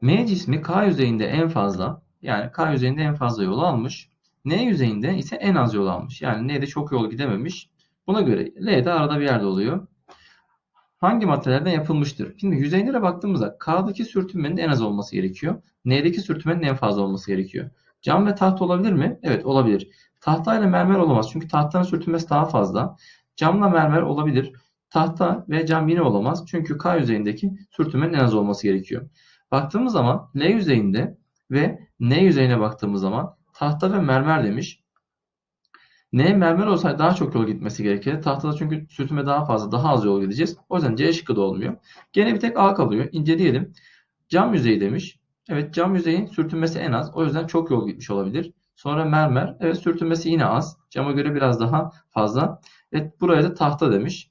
M cismi K yüzeyinde en fazla yani K yüzeyinde en fazla yol almış. N yüzeyinde ise en az yol almış. Yani N'de çok yol gidememiş. Buna göre L de arada bir yerde oluyor. Hangi maddelelerden yapılmıştır? Şimdi yüzeylere baktığımızda K'daki sürtünmenin en az olması gerekiyor. N'deki sürtünmenin en fazla olması gerekiyor. Cam ve tahta olabilir mi? Evet olabilir. Tahta ile mermer olamaz. Çünkü tahtanın sürtünmesi daha fazla. Camla mermer olabilir. Tahta ve cam yine olamaz. Çünkü K yüzeyindeki sürtünmenin en az olması gerekiyor. Baktığımız zaman L yüzeyinde ve N yüzeyine baktığımız zaman tahta ve mermer demiş. N mermer olsaydı daha çok yol gitmesi gerekir. Tahtada çünkü sürtünme daha fazla, daha az yol gideceğiz. O yüzden C şıkkı da olmuyor. Gene bir tek A kalıyor. İnceleyelim. Cam yüzeyi demiş. Evet cam yüzeyin sürtünmesi en az. O yüzden çok yol gitmiş olabilir. Sonra mermer. Evet sürtünmesi yine az. Cama göre biraz daha fazla. Evet buraya da tahta demiş.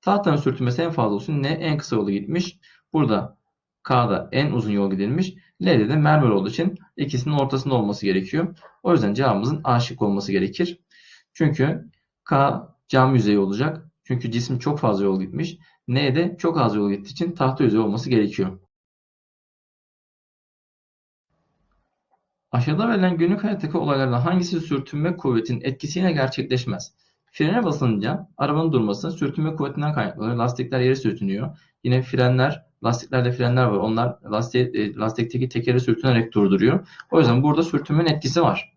Tahtanın sürtünmesi en fazla olsun. N en kısa yolu gitmiş. Burada K'da en uzun yol gidilmiş. L'de de mermer olduğu için ikisinin ortasında olması gerekiyor. O yüzden cevabımızın A şıkkı olması gerekir. Çünkü K cam yüzeyi olacak. Çünkü cisim çok fazla yol gitmiş. N'de çok az yol gittiği için tahta yüzeyi olması gerekiyor. Aşağıda verilen günlük hayattaki olaylardan hangisi sürtünme kuvvetinin etkisiyle gerçekleşmez? Frene basınca arabanın durması sürtünme kuvvetinden kaynaklanıyor. Lastikler yere sürtünüyor. Yine frenler, lastiklerde frenler var. Onlar lastik, e, lastikteki tekeri sürtünerek durduruyor. O yüzden burada sürtünmenin etkisi var.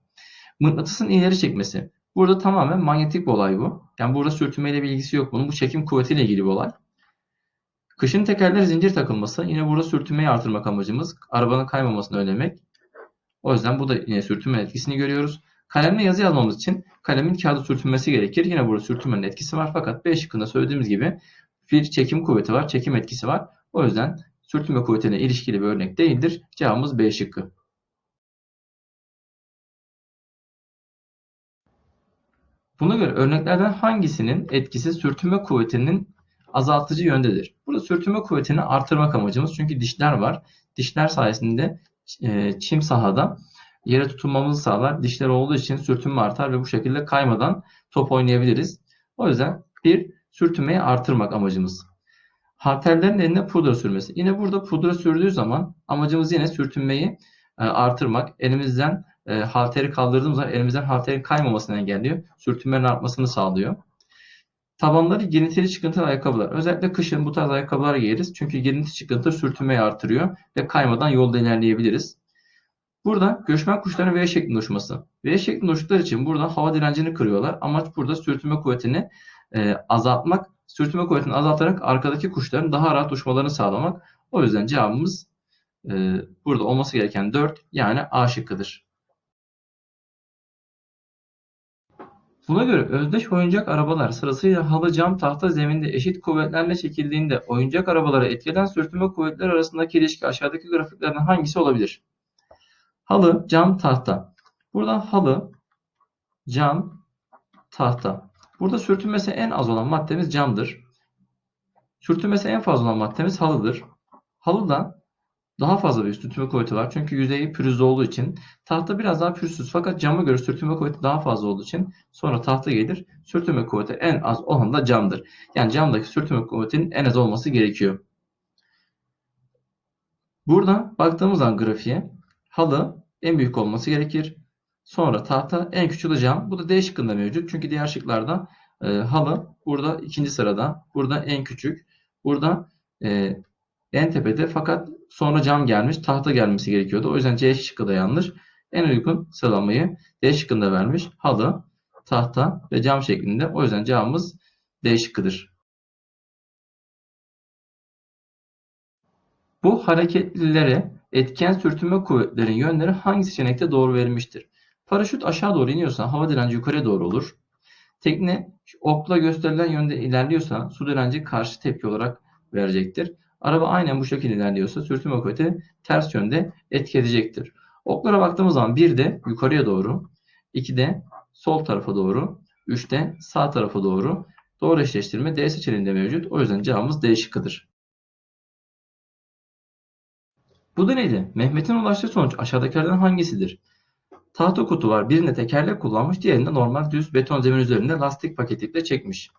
Mıknatısın ileri çekmesi. Burada tamamen manyetik bir olay bu. Yani burada sürtünmeyle bir ilgisi yok bunun. Bu çekim kuvvetiyle ilgili bir olay. Kışın tekerler zincir takılması. Yine burada sürtünmeyi artırmak amacımız. Arabanın kaymamasını önlemek. O yüzden bu da yine sürtünme etkisini görüyoruz. Kalemle yazı yazmamız için kalemin kağıda sürtünmesi gerekir. Yine burada sürtünmenin etkisi var. Fakat B şıkkında söylediğimiz gibi bir çekim kuvveti var. Çekim etkisi var. O yüzden sürtünme kuvvetine ilişkili bir örnek değildir. Cevabımız B şıkkı. Buna göre örneklerden hangisinin etkisi sürtünme kuvvetinin azaltıcı yöndedir? Burada sürtünme kuvvetini artırmak amacımız. Çünkü dişler var. Dişler sayesinde e, çim sahada yere tutunmamızı sağlar. Dişler olduğu için sürtünme artar ve bu şekilde kaymadan top oynayabiliriz. O yüzden bir sürtünmeyi artırmak amacımız. Halterlerin eline pudra sürmesi. Yine burada pudra sürdüğü zaman amacımız yine sürtünmeyi e, artırmak. Elimizden e, halteri kaldırdığımız zaman elimizden halterin kaymamasını engelliyor. Sürtünmenin artmasını sağlıyor. Tabanları girintili çıkıntılı ayakkabılar. Özellikle kışın bu tarz ayakkabılar giyeriz. Çünkü girinti çıkıntı sürtünmeyi artırıyor ve kaymadan yolda ilerleyebiliriz. Burada göçmen kuşların V şeklinde uçması. V şeklinde uçtukları için burada hava direncini kırıyorlar. Amaç burada sürtünme kuvvetini e, azaltmak. Sürtünme kuvvetini azaltarak arkadaki kuşların daha rahat uçmalarını sağlamak. O yüzden cevabımız e, burada olması gereken 4 yani A şıkkıdır. Buna göre özdeş oyuncak arabalar sırasıyla halı, cam, tahta zeminde eşit kuvvetlerle çekildiğinde oyuncak arabalara etkilenen sürtünme kuvvetleri arasındaki ilişki aşağıdaki grafiklerden hangisi olabilir? Halı, cam, tahta. Burada halı, cam, tahta. Burada sürtünmesi en az olan maddemiz camdır. Sürtünmesi en fazla olan maddemiz halıdır. Halıda daha fazla bir sürtünme kuvveti var. Çünkü yüzeyi pürüzlü olduğu için. Tahta biraz daha pürüzsüz. Fakat cama göre sürtünme kuvveti daha fazla olduğu için sonra tahta gelir. Sürtünme kuvveti en az olan da camdır. Yani camdaki sürtünme kuvvetinin en az olması gerekiyor. Burada baktığımız zaman grafiğe halı en büyük olması gerekir. Sonra tahta en küçük de cam. Bu da D şıkkında mevcut. Çünkü diğer şıklarda e, halı burada ikinci sırada. Burada en küçük. Burada e, en tepede fakat sonra cam gelmiş. Tahta gelmesi gerekiyordu. O yüzden C şıkkı da yanlış. En uygun sıralamayı D şıkkında vermiş. Halı, tahta ve cam şeklinde. O yüzden cevabımız D şıkkıdır. Bu hareketlilere etken sürtünme kuvvetlerin yönleri hangi seçenekte doğru verilmiştir? Paraşüt aşağı doğru iniyorsa hava direnci yukarıya doğru olur. Tekne okla gösterilen yönde ilerliyorsa su direnci karşı tepki olarak verecektir. Araba aynen bu şekilde ilerliyorsa sürtünme kuvveti ters yönde etki edecektir. Oklara baktığımız zaman 1'de yukarıya doğru, 2'de sol tarafa doğru, 3'te sağ tarafa doğru doğru eşleştirme D seçeneğinde mevcut. O yüzden cevabımız D şıkkıdır. Bu deneyde Mehmet'in ulaştığı sonuç aşağıdakilerden hangisidir? Tahta kutu var. Birinde tekerlek kullanmış. Diğerinde normal düz beton zemin üzerinde lastik paketlikle çekmiş.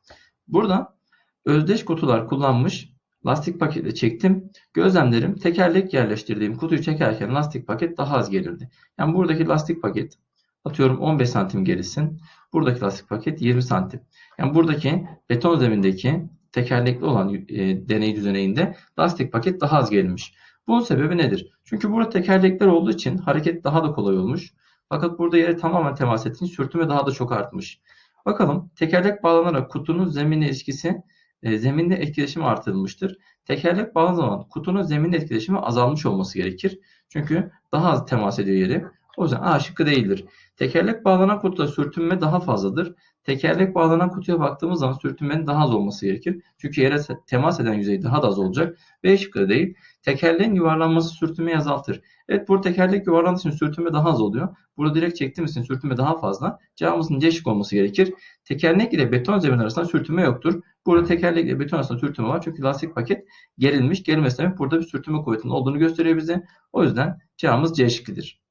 Burada özdeş kutular kullanmış. lastik paketle çektim. Gözlemlerim tekerlek yerleştirdiğim kutuyu çekerken lastik paket daha az gerildi. Yani buradaki lastik paket atıyorum 15 santim gerisin. Buradaki lastik paket 20 santim. Yani buradaki beton zemindeki tekerlekli olan e, deney düzeneyinde lastik paket daha az gerilmiş. Bunun sebebi nedir? Çünkü burada tekerlekler olduğu için hareket daha da kolay olmuş. Fakat burada yere tamamen temas ettiğinde sürtünme daha da çok artmış. Bakalım tekerlek bağlanarak kutunun zeminle ilişkisi e, zeminde etkileşimi artırılmıştır. Tekerlek bağlanan zaman kutunun zeminle etkileşimi azalmış olması gerekir. Çünkü daha az temas ediyor yere. O yüzden A şıkkı değildir. Tekerlek bağlanan kutuda sürtünme daha fazladır. Tekerlek bağlanan kutuya baktığımız zaman sürtünmenin daha az olması gerekir. Çünkü yere temas eden yüzey daha da az olacak. B şıkkı değil. Tekerleğin yuvarlanması sürtünmeyi azaltır. Evet burada tekerlek yuvarlandığı için sürtünme daha az oluyor. Burada direkt çektiğimiz için sürtünme daha fazla. Cevabımızın C şıkkı olması gerekir. Tekerlek ile beton zemin arasında sürtünme yoktur. Burada tekerlek ile beton arasında sürtünme var. Çünkü lastik paket gerilmiş. Gerilmesi demek burada bir sürtünme kuvvetinin olduğunu gösteriyor bize. O yüzden cevabımız C şıkkıdır.